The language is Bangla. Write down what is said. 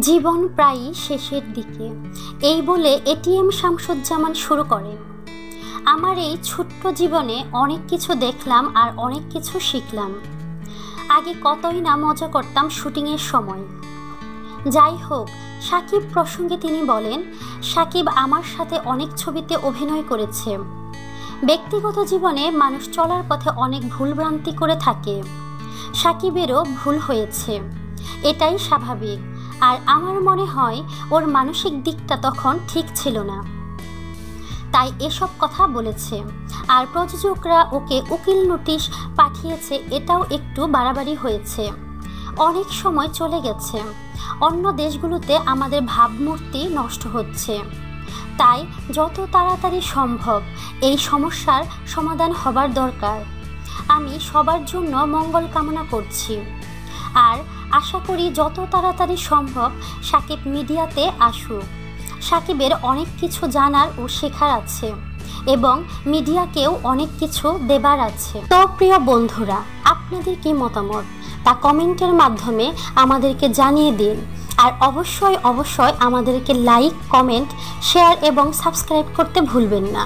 জীবন প্রায়ই শেষের দিকে। এই বলে এটিএম শামসুজ্জামান শুরু করেন। আমার এই ছোট্ট জীবনে অনেক কিছু দেখলাম আর অনেক কিছু শিখলাম। আগে কতই না মজা করতাম শুটিংয়ের সময়। যাই হোক, সাকিব প্রসঙ্গে তিনি বলেন, সাকিব আমার সাথে অনেক ছবিতে অভিনয় করেছে। ব্যক্তিগত জীবনে মানুষ চলার পথে অনেক ভুলভ্রান্তি করে থাকে। সাকিবেরও ভুল হয়েছে। এটাই স্বাভাবিক। আর আমার মনে হয় ওর মানসিক দিকটা তখন ঠিক ছিল না। তাই এসব কথা বলেছে। আর প্রযোজকরা ওকে উকিল নোটিশ পাঠিয়েছে, এটাও একটু বাড়াবাড়ি হয়েছে। অনেক সময় চলে গেছে। অন্য দেশগুলোতে আমাদের ভাবমূর্তি নষ্ট হচ্ছে। তাই যত তাড়াতাড়ি সম্ভব এই সমস্যার সমাধান হবার দরকার। আমি সবার জন্য মঙ্গল কামনা করছি। আর করি যত তাড়াতাড়ি সম্ভব, সাকিব মিডিয়াতে আসুক। সাকিবের অনেক কিছু জানার ও শেখার আছে এবং মিডিয়াকেও অনেক কিছু দেবার আছে। তো প্রিয় বন্ধুরা, আপনাদের কি মতামত? তা কমেন্টের মাধ্যমে আমাদেরকে জানিয়ে দিন। আর অবশ্যই অবশ্যই আমাদেরকে লাইক, কমেন্ট, শেয়ার এবং সাবস্ক্রাইব করতে ভুলবেন না।